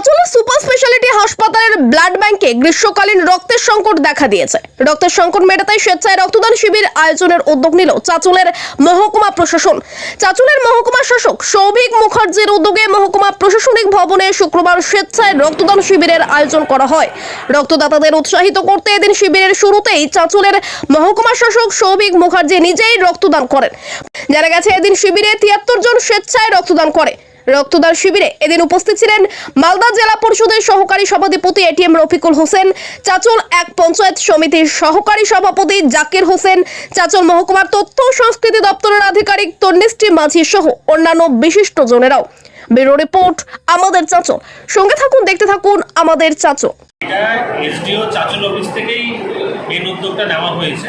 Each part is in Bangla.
চাচলের সুপার স্পেশালিটি হাসপাতালের ব্লাড ব্যাংকে গ্রীষ্মকালীন রক্তের সংকট দেখা দিয়েছে। রক্তের সংকট মেটাতে স্বেচ্ছায় রক্তদান শিবির আয়োজনের উদ্যোগ নিল চাচলের মহকুমা প্রশাসন। চাচলের মহকুমা শাসক সৌভিক মুখার্জির উদ্যোগে মহকুমা প্রশাসনিক ভবনে শুক্রবার স্বেচ্ছায় রক্তদান শিবিরের আয়োজন করা হয়। রক্তদাতাদের উৎসাহিত করতে এদিন শিবিরের শুরুতেই চাচলের মহকুমা শাসক সৌভিক মুখার্জি নিজেই রক্তদান করেন। জানা গেছে, এদিন শিবিরে তিয়াত্তর জন স্বেচ্ছায় রক্তদান করে। রক্তদান শিবিরে এদিন উপস্থিত ছিলেন মালদা জেলা পরিষদের সহকারী সভাধিপতি এটিএম রফিকুল হোসেন, চাচল এক পঞ্চায়েত সমিতির সহকারী সভাপতি জাকির হোসেন, চাচল মহকুমার তথ্য সংস্কৃতি দপ্তরের আধিকারিক তন্নিষ্টি মাঝি সহ অন্যান্য বিশিষ্ট জনেরাও। ব্যুরো রিপোর্ট, আমাদের চাচল। সঙ্গে থাকুন, দেখতে থাকুন আমাদের চাচল। এসডিও চাচল অফিস থেকেই মেন উদ্যোগটা নেওয়া হয়েছে।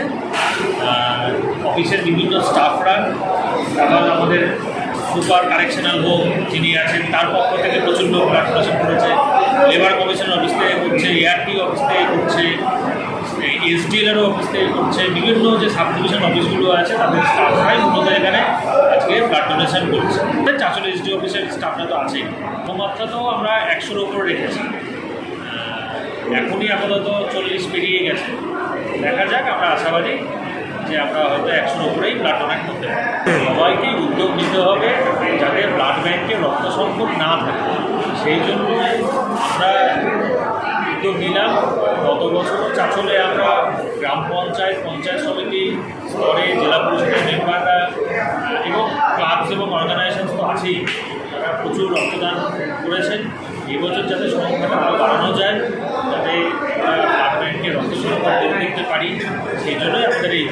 অফিসের বিভিন্ন স্টাফরা আমাদের সুপার কারেকশনাল হোম যিনি আছেন তার পক্ষ থেকে প্রচুর লোক ব্লাড করেছে লেবার কমিশন অফিস থেকে করছে এআরটি অফিস থেকে করছে এসডিএলেরও অফিস থেকে করছে, বিভিন্ন যে সাব ডিভিশন অফিসগুলো আছে, তাদের স্টাফরাই মূলত এখানে আজকে ব্লাড ডোনেশন করছে। চাচল এসডি অফিসের স্টাফরা তো আছেই। মাত্রা তো আমরা একশোর ওপরে রেখেছি। এখনই আপাতত চল্লিশ পেরিয়ে গেছে। দেখা যাক, আমরা আশাবাদী যে আমরা হয়তো একশোর উপরেই ব্লাড ডোনেট করতে পারি। সবাইকে উদ্যোগ নিতে হবে যাতে ব্লাড ব্যাংকে রক্ত সংকট না থাকে। সেই জন্য আমরা উদ্যোগ নিলাম। গত বছরও চাচলে আমরা গ্রাম পঞ্চায়েত পঞ্চায়েত সমিতি স্তরে জেলা পরিষদের মেম্বাররা এবং ক্লাবস এবং অর্গানাইজেশন তো আছেই। তারা প্রচুর রক্তদান করেছেন। এবছর যাতে সংখ্যাটা আরও বাড়ানো যায় যাতে আমরা ব্লাড ব্যাংকে রক্ত সংখ্যা দেখতে পারি সেই জন্যই আমাদের এই